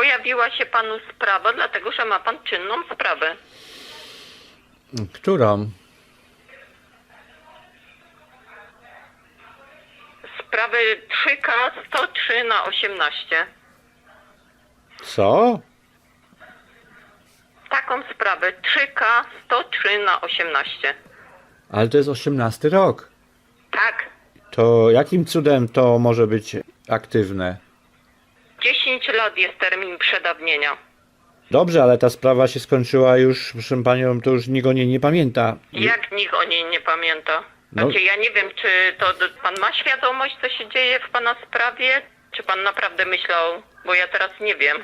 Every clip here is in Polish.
pojawiła się panu sprawa, dlatego że ma pan czynną sprawę. Którą? Sprawę 3K 103 na 18. Co? Taką sprawę 3K 103 na 18. Ale to jest 18 rok. Tak, To jakim cudem to może być aktywne? 10 lat jest termin przedawnienia. Dobrze, ale ta sprawa się skończyła już, proszę panią, to już nikt o niej nie pamięta. Jak nikt o niej nie pamięta? No. Znaczy, ja nie wiem, czy to pan ma świadomość, co się dzieje w pana sprawie? Czy pan naprawdę myślał? Bo ja teraz nie wiem.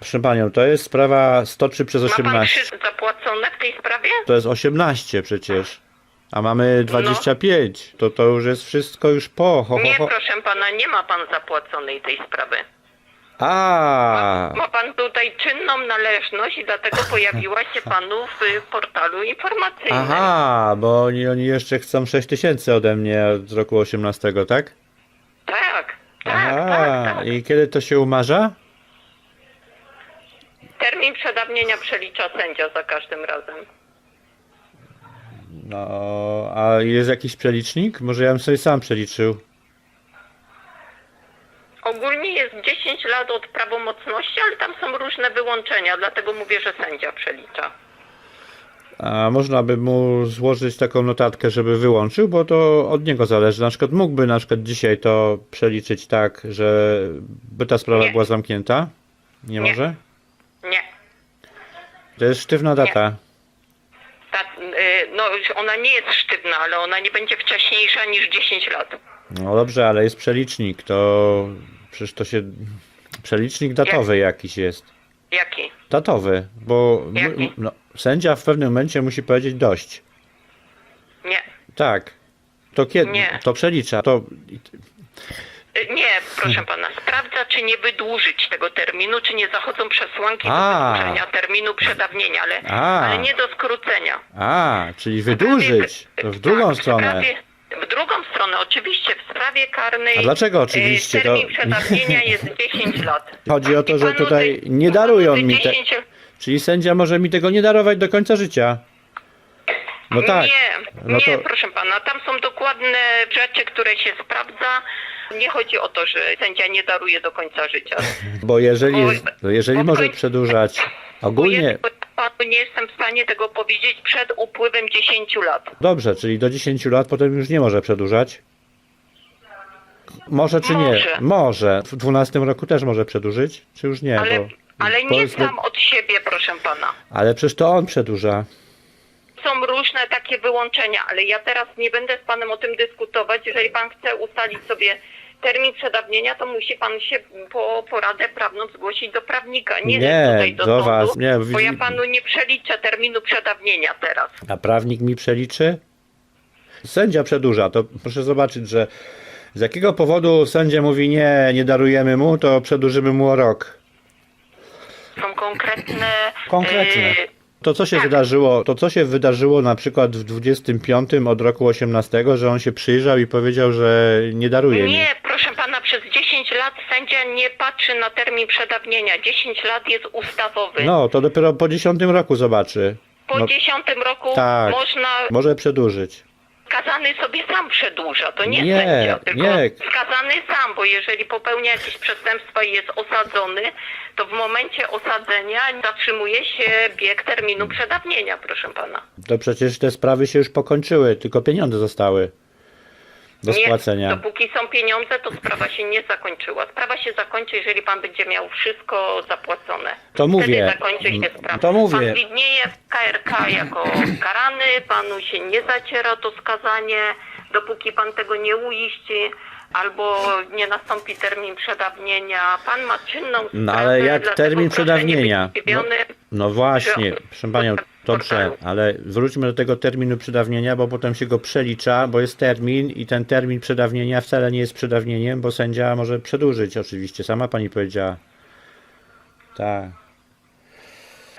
Proszę panią, to jest sprawa 103 przez Ma pan 18. krzyż zapłacone w tej sprawie? To jest 18 przecież. A mamy 25. To to już jest wszystko już po. Ho, ho, Nie, ho. proszę pana, nie ma pan zapłaconej tej sprawy. A, Ma pan tutaj czynną należność i dlatego pojawiła się panu w portalu informacyjnym. aha, bo oni, oni jeszcze chcą 6 tysięcy ode mnie z roku 18, tak? Tak, tak, Aha, tak, tak. i kiedy to się umarza? Termin przedawnienia przelicza sędzia za każdym razem. No, a jest jakiś przelicznik? Może ja bym sobie sam przeliczył. Ogólnie jest 10 lat od prawomocności, ale tam są różne wyłączenia, dlatego mówię, że sędzia przelicza. A można by mu złożyć taką notatkę, żeby wyłączył, bo to od niego zależy. Na przykład mógłby na przykład dzisiaj to przeliczyć tak, że by ta sprawa Nie. była zamknięta? Nie, Nie. może? Nie. To jest sztywna data. Ta, y, no, ona nie jest sztywna, ale ona nie będzie wcześniejsza niż 10 lat. No dobrze, ale jest przelicznik, to przecież to się... Przelicznik datowy jakiś jest. Jaki? Datowy, bo Jaki? no, sędzia w pewnym momencie musi powiedzieć dość. Nie. Tak. To kiedy? Nie. To przelicza. To Nie, proszę pana, sprawdza, czy nie wydłużyć tego terminu, czy nie zachodzą przesłanki A. do wydłużenia terminu przedawnienia, ale, A. ale nie do skrócenia. A, czyli wydłużyć. To w drugą tak, stronę. W, sprawie, w drugą stronę, oczywiście, w sprawie karnej. A dlaczego y, oczywiście? Termin To- przedawnienia jest 10 lat. Chodzi o to, I że panu tutaj nie darują mi te- 10 Czyli sędzia może mi tego nie darować do końca życia. No tak. Nie, No nie, to- proszę pana, tam są dokładne rzeczy, które się sprawdza. Nie chodzi o to, że sędzia nie daruje do końca życia. Bo jeżeli, Bo- jeżeli bo może koń- przedłużać Bo ogólnie. ja panu nie jestem w stanie tego powiedzieć przed upływem 10 lat. Dobrze, czyli do 10 lat potem już nie może przedłużać. Może czy nie? Może. Może. W 12 roku też może przedłużyć, czy już nie? Ale, bo ale nie powiedzmy- sam od siebie, proszę pana. Ale przecież to on przedłuża. Są różne takie wyłączenia, ale ja teraz nie będę z panem o tym dyskutować. Jeżeli pan chce ustalić sobie termin przedawnienia, to musi pan się po poradę prawną zgłosić do prawnika, nie, Nie, tutaj do, do sądu, was, nie, bo ja panu nie przeliczę terminu przedawnienia teraz. A prawnik mi przeliczy? Sędzia przedłuża. To proszę zobaczyć, że z jakiego powodu sędzia mówi nie, nie darujemy mu, to przedłużymy mu o rok. Są konkretne... Konkretne. e, To co się Tak. wydarzyło, to co się wydarzyło na przykład w 25 od roku 18, że on się przyjrzał i powiedział, że nie daruje mi. Nie, proszę pana, przez 10 lat sędzia nie patrzy na termin przedawnienia. 10 lat jest ustawowy. No, to dopiero po 10 roku zobaczy. po no, 10 roku tak. można, Może przedłużyć. Skazany sobie sam przedłuża, to nie, Nie, sędzia, tylko nie. skazany sam, bo jeżeli popełnia jakieś przestępstwa i jest osadzony, to w momencie osadzenia zatrzymuje się bieg terminu przedawnienia, proszę pana. To przecież te sprawy się już pokończyły, tylko pieniądze zostały do Nie, spłacenia. dopóki są pieniądze, to sprawa się nie zakończyła. Sprawa się zakończy, jeżeli pan będzie miał wszystko zapłacone. To mówię. Wtedy zakończy się sprawa. To mówię. Pan widnieje w KRK jako karany, panu się nie zaciera to skazanie, dopóki pan tego nie uiści. Albo nie nastąpi termin przedawnienia. Pan ma czynną sprawę. No ale jak termin nie przedawnienia? zdziwiony. No właśnie, proszę panią, dobrze, ale wróćmy do tego terminu przedawnienia, bo potem się go przelicza, bo jest termin i ten termin przedawnienia wcale nie jest przedawnieniem, bo sędzia może przedłużyć oczywiście, sama pani powiedziała. Tak.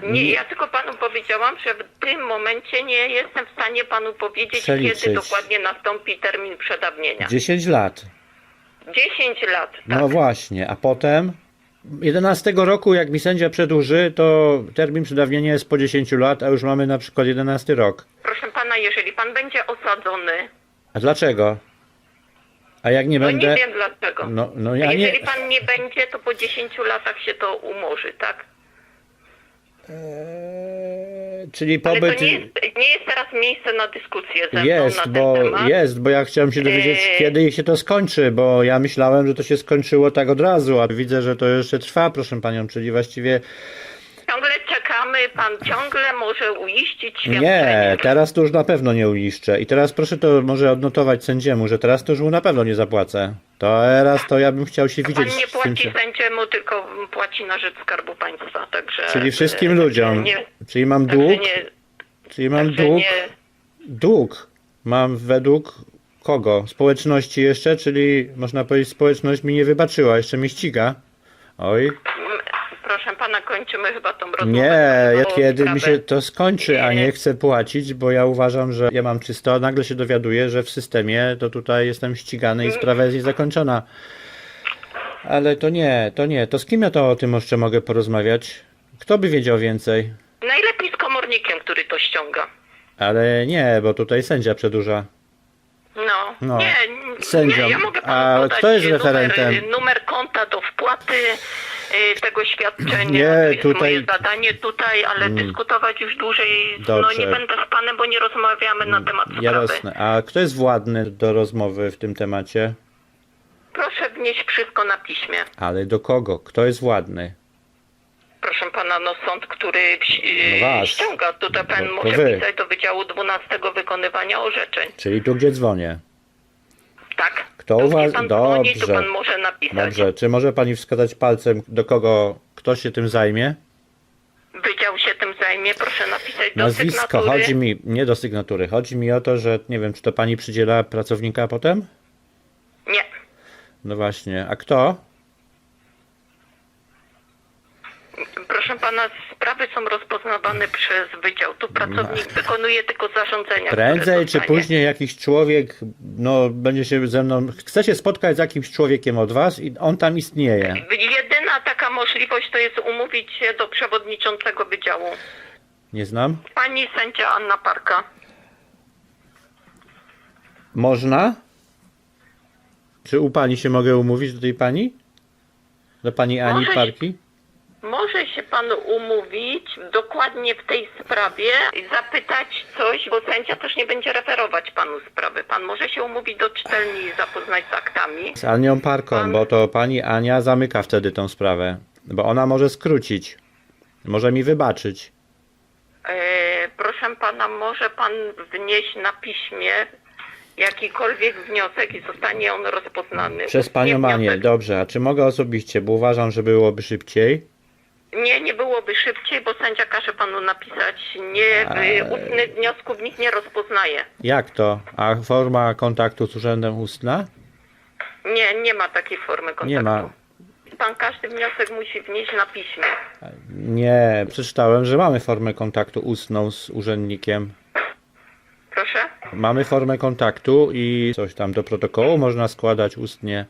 Nie, ja tylko panu powiedziałam, że w tym momencie nie jestem w stanie panu powiedzieć, Przeliczyć. kiedy dokładnie nastąpi termin przedawnienia. 10 lat. 10 lat. Tak. No właśnie, a potem 11 roku, jak mi sędzia przedłuży, to termin przedawnienia jest po 10 lat, a już mamy na przykład 11 rok. Proszę pana, jeżeli pan będzie osadzony, A dlaczego? A jak nie no będę. nie wiem dlaczego. No, no A ja nie. jeżeli pan nie będzie, to po 10 latach się to umorzy, tak? Eee, czyli Ale pobyt. to nie jest, nie jest teraz miejsce na dyskusję ze mną na Jest, ten bo temat. jest, bo ja chciałem się dowiedzieć, Eee. kiedy się to skończy, bo ja myślałem, że to się skończyło tak od razu, a widzę, że to jeszcze trwa, proszę panią, czyli właściwie pan ciągle może uiścić świadczenie. nie, teraz to już na pewno nie uiszczę. I teraz proszę to może odnotować sędziemu, że teraz to już mu na pewno nie zapłacę. To teraz to ja bym chciał się Pan widzieć nie z tym, płaci co- sędziemu, tylko płaci na rzecz Skarbu Państwa, także... czyli wszystkim ludziom. Nie, Czyli mam także dług, nie, czyli mam także dług, nie, dług mam według kogo? Społeczności jeszcze, czyli można powiedzieć społeczność mi nie wybaczyła, jeszcze mnie ściga. Oj, proszę pana, kończymy chyba tą rozmowę. Nie, ja kiedy mi się to skończy, a nie chcę płacić, bo ja uważam, że ja mam czysto, a nagle się dowiaduję, że w systemie to tutaj jestem ścigany i sprawa jest niezakończona. Ale to nie, to nie. To z kim ja to o tym jeszcze mogę porozmawiać? Kto by wiedział więcej? Najlepiej z komornikiem, który to ściąga. Ale nie, bo tutaj sędzia przedłuża. No, No. nie, Sędzią. nie, ja mogę A podać kto jest numer, referentem? numer konta do wpłaty tego świadczenia. Nie, to jest tutaj- moje zadanie tutaj, ale dyskutować już dłużej, no nie będę z panem, bo nie rozmawiamy na temat sprawy. Jasne. A kto jest władny do rozmowy w tym temacie? Proszę wnieść wszystko na piśmie. Ale do kogo? Kto jest władny? Proszę pana, no sąd, który y, No ściąga, tutaj pan No to może wy. pisać do Wydziału 12 wykonywania orzeczeń. Czyli tu, gdzie dzwonię. Tak. Kto Tu, u was- gdzie pan dzwoni, tu Dobrze. pan może napisać. Dobrze, czy może pani wskazać palcem, do kogo, kto się tym zajmie? Wydział się tym zajmie, proszę napisać do Nazwisko, sygnatury. chodzi mi, nie do sygnatury, chodzi mi o to, że nie wiem, czy to pani przydziela pracownika potem? Nie. No właśnie, a kto? Proszę pana, sprawy są rozpoznawane przez wydział. Tu pracownik wykonuje tylko zarządzenia. które Prędzej czy dostanie. później jakiś człowiek, no będzie się ze mną, chce się spotkać z jakimś człowiekiem od was i on tam istnieje. Jedyna taka możliwość to jest umówić się do przewodniczącego wydziału. Nie znam? Pani sędzia Anna Parka. Można? Czy u pani się mogę umówić do tej pani? Do pani Ani Może się- Parki? Może się pan umówić dokładnie w tej sprawie i zapytać coś, bo sędzia też nie będzie referować panu sprawy. Pan może się umówić do czytelni i zapoznać z aktami. Z Anią Parką, Pan- bo to pani Ania zamyka wtedy tą sprawę. Bo ona może skrócić. Może mi wybaczyć. E, proszę pana, może pan wnieść na piśmie jakikolwiek wniosek i zostanie on rozpoznany. Przez panią Anię. Dobrze, a czy mogę osobiście, bo uważam, że byłoby szybciej. Nie, nie byłoby szybciej, bo sędzia każe panu napisać. Nie, y, ustnych wniosków nikt nie rozpoznaje. Jak to? A forma kontaktu z urzędem ustna? Nie, nie ma takiej formy kontaktu. Nie ma. Pan każdy wniosek musi wnieść na piśmie. Nie, przeczytałem, że mamy formę kontaktu ustną z urzędnikiem. Proszę? Mamy formę kontaktu i coś tam do protokołu można składać ustnie.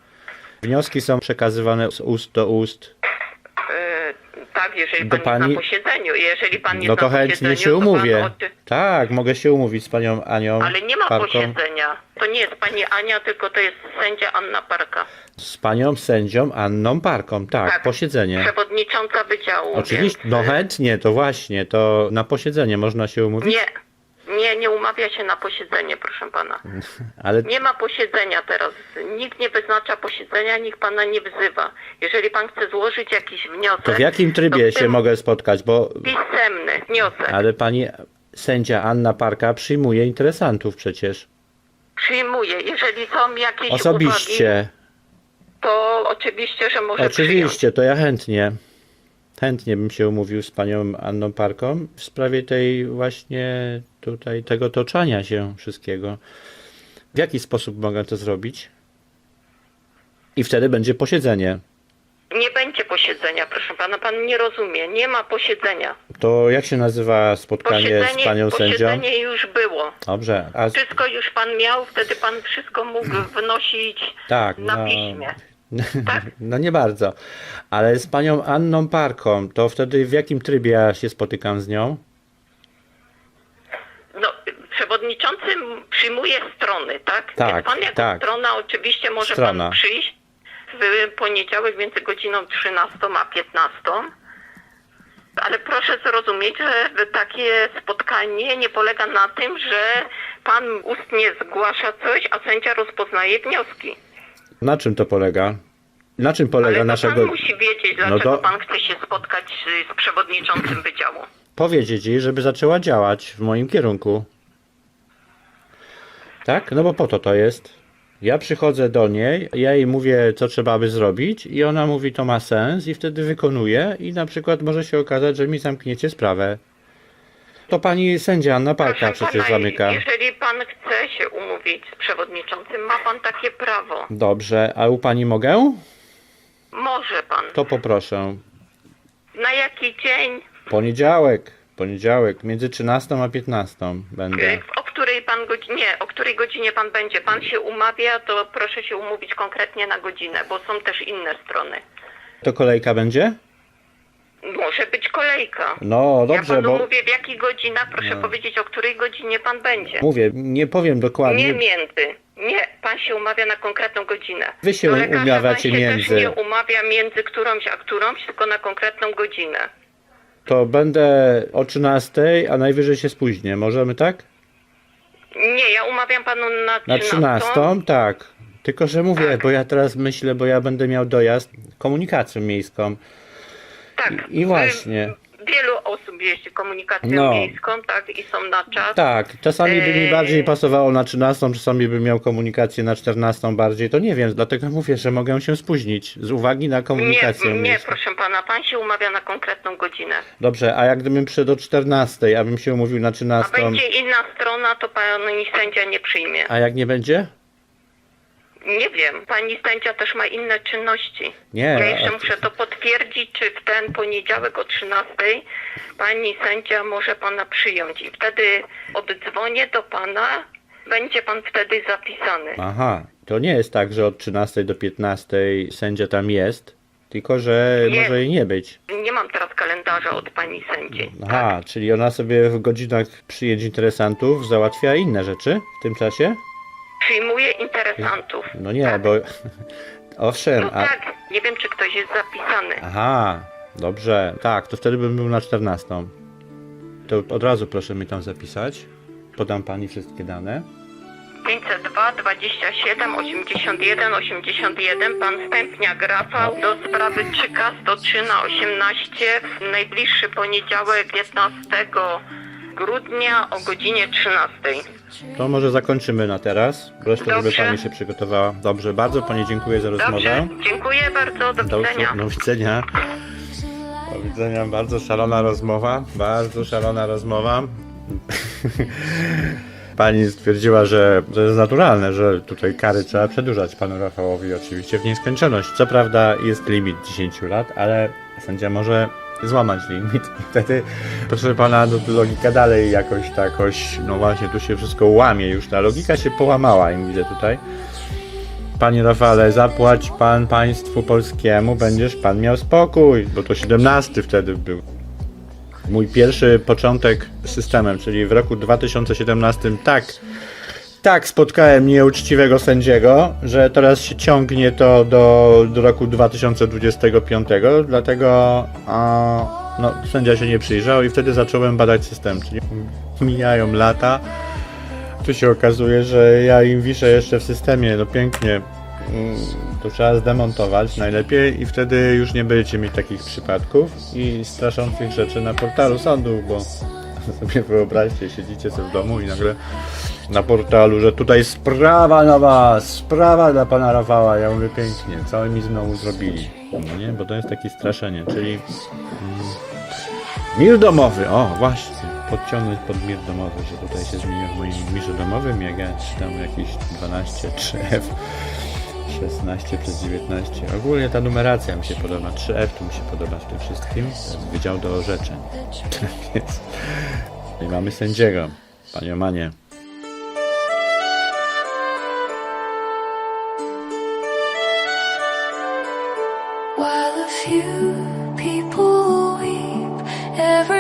Wnioski są przekazywane z ust do ust. Tak, jeżeli Do pan pani- jest na posiedzeniu. Jeżeli pan jest No to na chętnie posiedzeniu, się to pan umówię. Tak, mogę się umówić z panią Anią Ale nie ma Parką. posiedzenia. To nie jest pani Ania, tylko to jest sędzia Anna Parka. Z panią sędzią Anną Parką, tak, Tak. posiedzenie. Przewodnicząca wydziału. Oczywiście, no e, chętnie, to właśnie, to na posiedzenie można się umówić? Nie. Nie, nie umawia się na posiedzenie, proszę pana. Ale Nie ma posiedzenia teraz. Nikt nie wyznacza posiedzenia, nikt pana nie wzywa. Jeżeli pan chce złożyć jakiś wniosek. to w jakim trybie się mogę spotkać? Bo Pisemny wniosek. ale pani sędzia Anna Parka przyjmuje interesantów przecież. Przyjmuję. Jeżeli są jakieś uwagi, Osobiście. to oczywiście, że może przyjąć. Oczywiście, to ja chętnie. Chętnie bym się umówił z panią Anną Parką w sprawie tej właśnie tutaj tego toczenia się wszystkiego. W jaki sposób mogę to zrobić? I wtedy będzie posiedzenie. Nie będzie posiedzenia, proszę pana. Pan nie rozumie. Nie ma posiedzenia. To jak się nazywa spotkanie z panią sędzią? posiedzenie już było. Dobrze, a z- Wszystko już pan miał, wtedy pan wszystko mógł wnosić tak, na no, piśmie. Tak? No nie bardzo. Ale z panią Anną Parką, to wtedy w jakim trybie ja się spotykam z nią? No, przewodniczący przyjmuje strony, tak? Tak, Więc pan jako tak. strona oczywiście może Strona. pan przyjść w poniedziałek między godziną 13 a 15. Ale proszę zrozumieć, że takie spotkanie nie polega na tym, że pan ustnie zgłasza coś, a sędzia rozpoznaje wnioski. Na czym to polega? Na czym polega Ale naszego... pan musi wiedzieć, dlaczego to- pan chce się spotkać z, z przewodniczącym wydziału. Powiedzieć jej, żeby zaczęła działać w moim kierunku. Tak? No bo po to to jest. Ja przychodzę do niej, ja jej mówię, co trzeba by zrobić, i ona mówi, to ma sens, i wtedy wykonuje, i na przykład może się okazać, że mi zamkniecie sprawę. To pani sędzia Anna Parka Proszę przecież pana, zamyka. Jeżeli pan chce się umówić z przewodniczącym, ma pan takie prawo. Dobrze, a u pani mogę? Może pan. To poproszę. Na jaki dzień, Poniedziałek, poniedziałek, między 13 a 15 y, będę. o której pan godzinie, o której godzinie pan będzie? Pan się umawia, to proszę się umówić konkretnie na godzinę, bo są też inne strony. To kolejka będzie? Może być kolejka. No ja dobrze, panu bo mówię w jakich godzinach, proszę No. powiedzieć o której godzinie pan będzie. mówię, nie powiem Nie dokładnie. między. Nie, pan się umawia na konkretną godzinę. Wy się Do lekarza umawiacie pan się między. Też nie umawia między którąś a którąś, tylko na konkretną godzinę. To będę o 13, a najwyżej się spóźnię. Możemy tak? Nie, ja umawiam panu na 13. Na 13, tak. Tylko, że mówię, bo ja teraz myślę, bo ja będę miał dojazd komunikacją miejską. Tak. I- i właśnie. Wielu osób jeździ komunikacją No. miejską, tak, i są na czas. Tak, czasami by mi Eee. bardziej pasowało na 13, czasami bym miał komunikację na 14 bardziej, to nie wiem, dlatego mówię, że mogę się spóźnić z uwagi na Nie, komunikację nie, miejską. proszę pana, pan się umawia na konkretną godzinę. Dobrze, a jak gdybym przyszedł o 14, abym się umówił na A 13, będzie inna strona, to pani sędzia nie przyjmie. a jak nie będzie? Nie wiem, pani sędzia też ma inne czynności. Nie, Ja jeszcze muszę to potwierdzić, czy w ten poniedziałek o 13 pani sędzia może pana przyjąć. I wtedy oddzwonię do pana, będzie pan wtedy zapisany. Aha, to nie jest tak, że od 13 do 15 sędzia tam jest, tylko że Nie. może jej nie być. Nie mam teraz kalendarza od pani sędzi. Aha, czyli ona sobie w godzinach przyjęć interesantów załatwia inne rzeczy w tym czasie? Przyjmuje interesantów. No nie, tak. bo owszem, No a tak, nie wiem czy ktoś jest zapisany. aha, dobrze, tak, to wtedy bym był na 14. To od razu proszę mi tam zapisać. Podam pani wszystkie dane. 502 27 81 81 pan Stępniak Rafał do sprawy 3K 103 na 18 w najbliższy poniedziałek 15 grudnia o godzinie 13. To może zakończymy na teraz. Proszę, żeby Dobrze. pani się przygotowała. Dobrze, bardzo pani dziękuję za rozmowę. Dobrze, dziękuję bardzo, do Do, widzenia. do widzenia. Do widzenia. Bardzo szalona rozmowa. Bardzo szalona rozmowa. Pani stwierdziła, że to jest naturalne, że tutaj kary trzeba przedłużać panu Rafałowi oczywiście w nieskończoność. Co prawda jest limit 10 lat, ale sędzia może złamać limit. I wtedy proszę pana no, logika dalej jakoś takoś no właśnie tu się wszystko łamie już. Ta logika się połamała im widzę tutaj. Panie Rafale, zapłać pan państwu polskiemu, będziesz pan miał spokój, bo to 17 wtedy był. Mój pierwszy początek systemem, czyli w roku 2017, tak, tak spotkałem nieuczciwego sędziego, że teraz się ciągnie to do, do roku 2025, dlatego a, no, sędzia się nie przyjrzał i wtedy zacząłem badać system, czyli mijają lata, tu się okazuje, że ja im wiszę jeszcze w systemie, no pięknie. To trzeba zdemontować najlepiej i wtedy już nie będziecie mieć takich przypadków i straszących rzeczy na portalu sądu, bo sobie wyobraźcie, siedzicie sobie w domu i nagle na portalu, że tutaj sprawa na was, sprawa dla pana Rafała. Ja mówię pięknie, całe mi znowu zrobili. No nie, bo to jest takie straszenie, czyli mm, mir domowy, o właśnie, podciągnąć pod mir domowy, że tutaj się zmienia w moim mirze domowym, jak ja czytam jakieś 12, 3F, 16 przez 19. Ogólnie ta numeracja mi się podoba, 3F tu mi się podoba w tym wszystkim, to jest Wydział do Orzeczeń. Więc i mamy sędziego, panie Manie. Few people weep, everyone